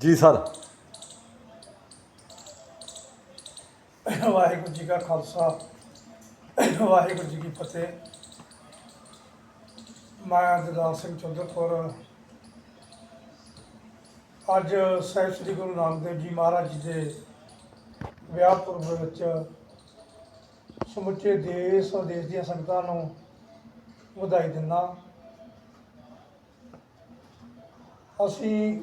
ਜੀ ਸਰ। ਵਾਹਿਗੁਰੂ ਜੀ ਕਾ ਖਾਲਸਾ, ਵਾਹਿਗੁਰੂ ਜੀ ਕੀ ਫਤਿਹ। ਮੈਂ ਦਦਾਰ ਸਿੰਘ ਚੰਦਰਪੁਰ ਅੱਜ ਸਾਹਿਬ ਸ੍ਰੀ ਗੁਰੂ ਨਾਨਕ ਦੇਵ ਜੀ ਮਹਾਰਾਜ ਜੀ ਦੇ ਵਿਆਹ ਪੁਰਬ ਵਿੱਚ ਸਮੁੱਚੇ ਦੇਸ਼ ਔਰ ਦੇਸ਼ ਦੀਆਂ ਸੰਗਤਾਂ ਨੂੰ ਵਧਾਈ ਦਿੰਦਾ। ਅਸੀਂ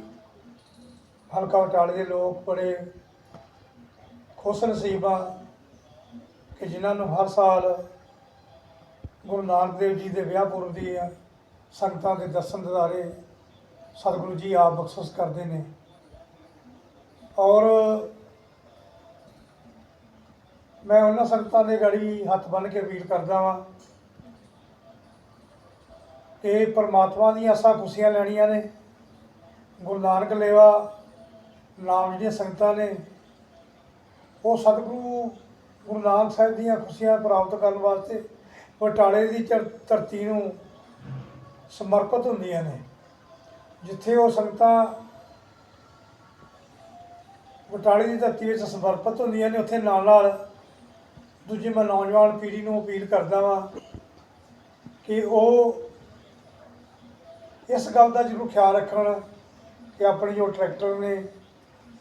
ਹਲਕਾ ਬਟਾਲੇ ਦੇ ਲੋਕ ਬੜੇ ਖੁਸ਼ ਨਸੀਬ ਆ ਕਿ ਜਿਨ੍ਹਾਂ ਨੂੰ ਹਰ ਸਾਲ ਗੁਰੂ ਨਾਨਕ ਦੇਵ ਜੀ ਦੇ ਵਿਆਹ ਪੁਰਬ ਦੀ ਸੰਗਤਾਂ ਦੇ ਦਰਸ਼ਨ ਦਿਦਾਰੇ ਸਤਿਗੁਰੂ ਜੀ ਆਪ ਬਖਸ਼ਿਸ਼ ਕਰਦੇ ਨੇ। ਔਰ ਮੈਂ ਉਹਨਾਂ ਸੰਗਤਾਂ ਦੇ ਗੜੀ ਹੱਥ ਬੰਨ੍ਹ ਕੇ ਅਪੀਲ ਕਰਦਾ ਵਾਂ ਕਿ ਪਰਮਾਤਮਾ ਦੀਆਂ ਅਸਾਂ ਖੁਸ਼ੀਆਂ ਲੈਣੀਆਂ ਨੇ। ਗੁਰੂ ਨਾਨਕ ਲੇਵਾ ਨਾਮ ਜਿਹੜੀਆਂ ਸੰਗਤਾਂ ਨੇ, ਉਹ ਸਤਿਗੁਰੂ ਗੁਰੂ ਨਾਨਕ ਸਾਹਿਬ ਦੀਆਂ ਖੁਸ਼ੀਆਂ ਪ੍ਰਾਪਤ ਕਰਨ ਵਾਸਤੇ ਬਟਾਲੇ ਦੀ ਧਰ- ਧਰਤੀ ਨੂੰ ਸਮਰਪਿਤ ਹੁੰਦੀਆਂ ਨੇ। ਜਿੱਥੇ ਉਹ ਸੰਗਤਾਂ ਬਟਾਲੇ ਦੀ ਧਰਤੀ ਵਿੱਚ ਸਮਰਪਿਤ ਹੁੰਦੀਆਂ ਨੇ, ਉੱਥੇ ਨਾਲ ਨਾਲ ਦੂਜੀ ਮੈਂ ਨੌਜਵਾਨ ਪੀੜ੍ਹੀ ਨੂੰ ਅਪੀਲ ਕਰਦਾ ਵਾਂ ਕਿ ਉਹ ਇਸ ਗੱਲ ਦਾ ਜ਼ਰੂਰ ਖਿਆਲ ਰੱਖਣ ਕਿ ਆਪਣੇ ਜੋ ਟਰੈਕਟਰ ਨੇ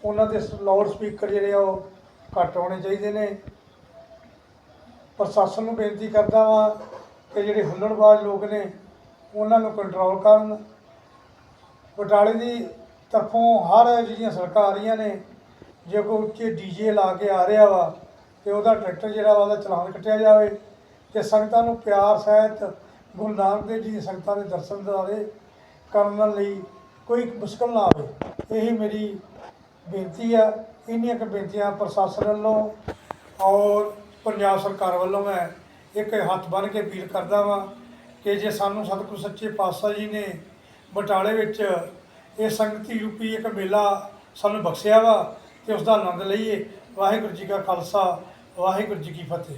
ਉਹਨਾਂ ਦੇ ਲਾਊਡ ਸਪੀਕਰ ਜਿਹੜੇ ਆ ਉਹ ਘੱਟ ਹੋਣੇ ਚਾਹੀਦੇ ਨੇ। ਪ੍ਰਸ਼ਾਸਨ ਨੂੰ ਬੇਨਤੀ ਕਰਦਾ ਵਾਂ ਕਿ ਜਿਹੜੇ ਹੁੱਲੜਬਾਜ਼ ਲੋਕ ਨੇ, ਉਹਨਾਂ ਨੂੰ ਕੰਟਰੋਲ ਕਰਨ। ਬਟਾਲੇ ਦੀ ਤਰਫੋਂ ਹਰ ਜਿਹੜੀਆਂ ਸੜਕਾਂ ਆ ਰਹੀਆਂ ਨੇ, ਜੇ ਕੋਈ ਉੱਚੇ ਡੀਜੇ ਲਾ ਕੇ ਆ ਰਿਹਾ ਵਾ ਤੇ ਉਹਦਾ ਟਰੈਕਟਰ ਜਿਹੜਾ ਵਾ ਉਹਦਾ ਚਲਾਨ ਕੱਟਿਆ ਜਾਵੇ ਤੇ ਸੰਗਤਾਂ ਨੂੰ ਪਿਆਰ ਸਹਿਤ ਗੁਰੂ ਨਾਨਕ ਦੇਵ ਜੀ ਦੀ ਸੰਗਤਾਂ ਦੇ ਦਰਸ਼ਨ ਦਿਦਾਰੇ ਕਰਨ ਲਈ ਕੋਈ ਮੁਸ਼ਕਲ ਨਾ ਆਵੇ। ਇਹੀ ਮੇਰੀ ਬੇਨਤੀ ਆ, ਇੰਨੀਆਂ ਕੁ ਬੇਨਤੀਆਂ ਪ੍ਰਸ਼ਾਸਨ ਵੱਲੋਂ ਔਰ ਪੰਜਾਬ ਸਰਕਾਰ ਵੱਲੋਂ ਮੈਂ ਇੱਕ ਹੱਥ ਬੰਨ੍ਹ ਕੇ ਅਪੀਲ ਕਰਦਾ ਵਾਂ ਕਿ ਜੇ ਸਾਨੂੰ ਸਤਿਗੁਰੂ ਸੱਚੇ ਪਾਤਸ਼ਾਹ ਜੀ ਨੇ ਬਟਾਲੇ ਵਿੱਚ ਇਹ ਸੰਗਤੀ ਰੂਪੀ ਇੱਕ ਮੇਲਾ ਸਾਨੂੰ ਬਖਸ਼ਿਆ ਵਾ ਤੇ ਉਸ ਦਾ ਆਨੰਦ ਲਈਏ। ਵਾਹਿਗੁਰੂ ਜੀ ਕਾ ਖਾਲਸਾ, ਵਾਹਿਗੁਰੂ ਜੀ ਕੀ ਫਤਿਹ।